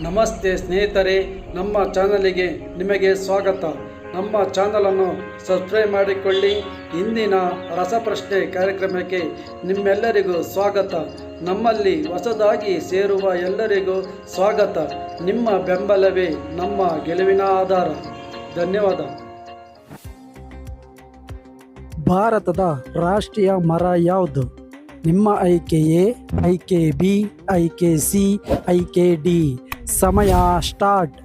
ನಮಸ್ತೆ ಸ್ನೇಹಿತರೆ, ನಮ್ಮ ಚಾನಲಿಗೆ ನಿಮಗೆ ಸ್ವಾಗತ. ನಮ್ಮ ಚಾನಲನ್ನು ಸಬ್ಸ್ಕ್ರೈಬ್ ಮಾಡಿಕೊಳ್ಳಿ. ಇಂದಿನ ರಸಪ್ರಶ್ನೆ ಕಾರ್ಯಕ್ರಮಕ್ಕೆ ನಿಮ್ಮೆಲ್ಲರಿಗೂ ಸ್ವಾಗತ. ನಮ್ಮಲ್ಲಿ ಹೊಸದಾಗಿ ಸೇರುವ ಎಲ್ಲರಿಗೂ ಸ್ವಾಗತ. ನಿಮ್ಮ ಬೆಂಬಲವೇ ನಮ್ಮ ಗೆಲುವಿನ ಆಧಾರ. ಧನ್ಯವಾದ. ಭಾರತದ ರಾಷ್ಟ್ರೀಯ ಮರ ಯಾವುದು? ನಿಮ್ಮ ಆಯ್ಕೆ ಎ ಕೆ ಬಿ ಆಯ್ಕೆ ಸಿ ಆಯ್ಕೆ ಡಿ. ಸಮಯ ಸ್ಟಾರ್ಟ್.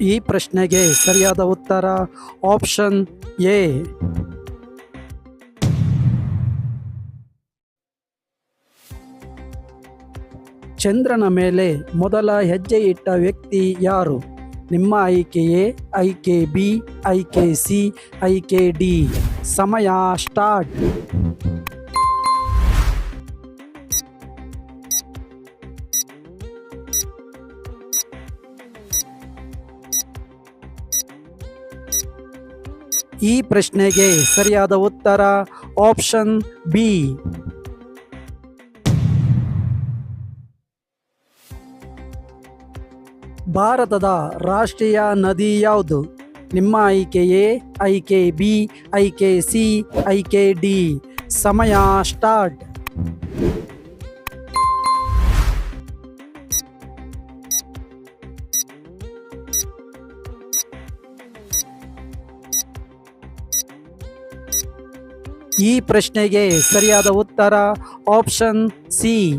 ಈ ಪ್ರಶ್ನೆಗೆ ಸರಿಯಾದ ಉತ್ತರ ಆಪ್ಷನ್ ಎ. ಚಂದ್ರನ ಮೇಲೆ ಮೊದಲ ಹೆಜ್ಜೆ ಇಟ್ಟ ವ್ಯಕ್ತಿ ಯಾರು? ನಿಮ್ಮ ಆಯ್ಕೆ ಎ ಕೆ ಬಿ ಆಯ್ಕೆ ಸಿ ಆಯ್ಕೆ ಡಿ ಸಮಯ ಸ್ಟಾರ್ಟ್. ಈ ಪ್ರಶ್ನೆಗೆ ಸರಿಯಾದ ಉತ್ತರ ಆಪ್ಷನ್ ಬಿ. ಭಾರತದ ರಾಷ್ಟ್ರೀಯ ನದಿ ಯಾವುದು? ನಿಮ್ಮ ಆಯ್ಕೆ ಎ ಐಕೆ ಬಿ ಐಕೆ ಸಿ ಐಕೆ ಡಿ. ಸಮಯ ಸ್ಟಾರ್ಟ್. ಈ ಪ್ರಶ್ನೆಗೆ ಸರಿಯಾದ ಉತ್ತರ ಆಪ್ಷನ್ ಸಿ.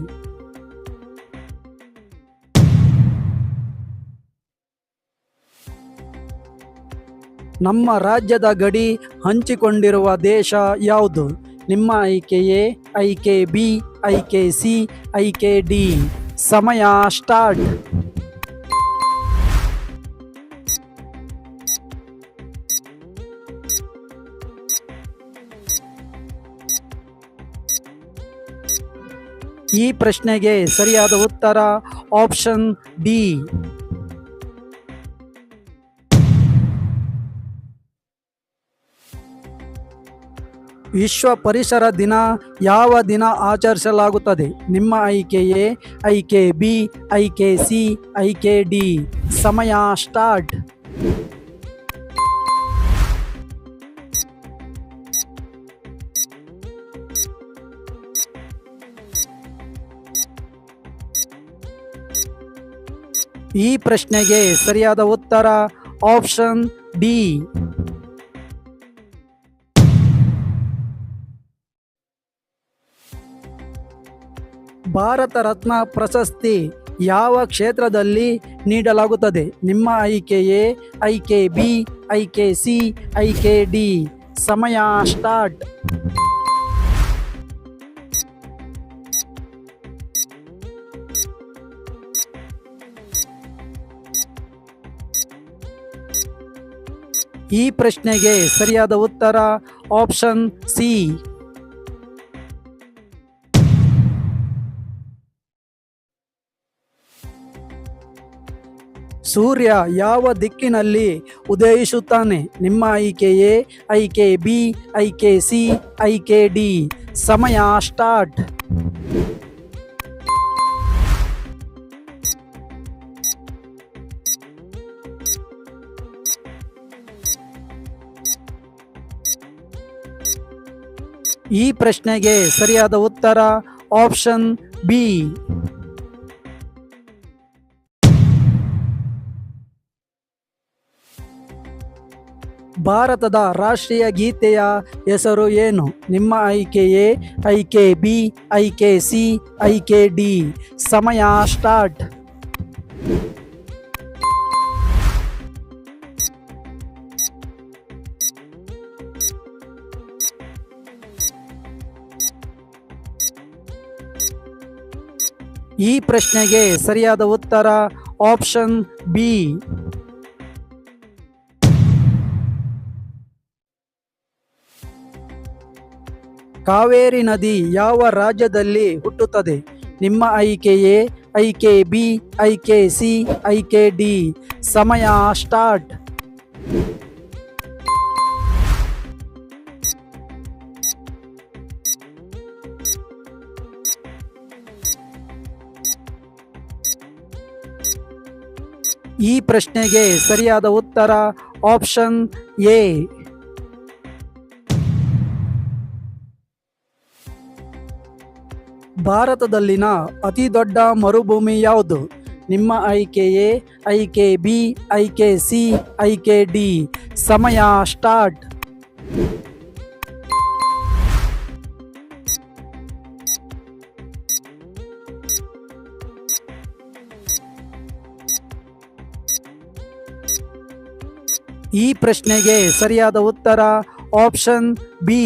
ನಮ್ಮ ರಾಜ್ಯದ ಗಡಿ ಹಂಚಿಕೊಂಡಿರುವ ದೇಶ ಯಾವುದು? ನಿಮ್ಮ ಆಯ್ಕೆ ಎ ಐಕೆ ಬಿ ಐಕೆ ಸಿ ಐಕೆ ಡಿ ಸಮಯ ಸ್ಟಾರ್ಟ್. ಈ ಪ್ರಶ್ನೆಗೆ ಸರಿಯಾದ ಉತ್ತರ ಆಪ್ಷನ್ ಡಿ ವಿಶ್ವ ಪರಿಸರ ದಿನ ಯಾವ ದಿನ ಆಚರಿಸಲಾಗುತ್ತದೆ? ನಿಮ್ಮ ಆಯ್ಕೆ ಎ ಐಕೆ ಬಿ, ಐಕೆ ಸಿ, ಐಕೆ ಡಿ. ಸಮಯ ಸ್ಟಾರ್ಟ್. ಈ ಪ್ರಶ್ನೆಗೆ ಸರಿಯಾದ ಉತ್ತರ ಆಪ್ಷನ್ ಡಿ ಭಾರತ ರತ್ನ ಪ್ರಶಸ್ತಿ ಯಾವ ಕ್ಷೇತ್ರದಲ್ಲಿ ನೀಡಲಾಗುತ್ತದೆ? ನಿಮ್ಮ ಆಯ್ಕೆ ಎ ಐಕೆ ಬಿ ಐಕೆ ಸಿ ಐಕೆ ಡಿ. ಸಮಯ ಸ್ಟಾರ್ಟ್. ಈ ಪ್ರಶ್ನೆಗೆ ಸರಿಯಾದ ಉತ್ತರ ಆಪ್ಷನ್ ಸಿ. ಸೂರ್ಯ ಯಾವ ದಿಕ್ಕಿನಲ್ಲಿ ಉದಯಿಸುತ್ತಾನೆ? ನಿಮ್ಮ ಆಯ್ಕೆ ಎ ಐಕೆ ಬಿ ಐಕೆ ಸಿ ಐಕೆ ಡಿ. ಸಮಯ ಸ್ಟಾರ್ಟ್. ಈ ಪ್ರಶ್ನೆಗೆ ಸರಿಯಾದ ಉತ್ತರ ಆಪ್ಷನ್ ಬಿ. ಭಾರತದ ರಾಷ್ಟ್ರೀಯ ಗೀತೆಯ ಹೆಸರು ಏನು? ನಿಮ್ಮ ಆಯ್ಕೆ ಎ ಐಕೆ ಬಿ ಐಕೆ ಸಿ ಐಕೆ ಡಿ. ಸಮಯ ಸ್ಟಾರ್ಟ್. ಈ ಪ್ರಶ್ನೆಗೆ ಸರಿಯಾದ ಉತ್ತರ ಆಪ್ಷನ್ ಬಿ. ಕಾವೇರಿ ನದಿ ಯಾವ ರಾಜ್ಯದಲ್ಲಿ ಹುಟ್ಟುತ್ತದೆ? ನಿಮ್ಮ ಆಯ್ಕೆ ಎ ಐಕೆ ಬಿ, ಐಕೆ ಸಿ, ಐಕೆ ಡಿ. ಸಮಯ ಸ್ಟಾರ್ಟ್. ಈ ಪ್ರಶ್ನೆಗೆ ಸರಿಯಾದ ಉತ್ತರ ಆಪ್ಷನ್ ಎ. ಭಾರತದಲ್ಲಿನ ಅತಿ ದೊಡ್ಡ ಮರುಭೂಮಿ ಯಾವುದು? ನಿಮ್ಮ ಆಯ್ಕೆ ಎ ಐಕೆ ಬಿ ಐಕೆ ಸಿ ಐಕೆ ಡಿ ಸಮಯ ಸ್ಟಾರ್ಟ್. ಈ ಪ್ರಶ್ನೆಗೆ ಸರಿಯಾದ ಉತ್ತರ ಆಪ್ಷನ್ ಬಿ.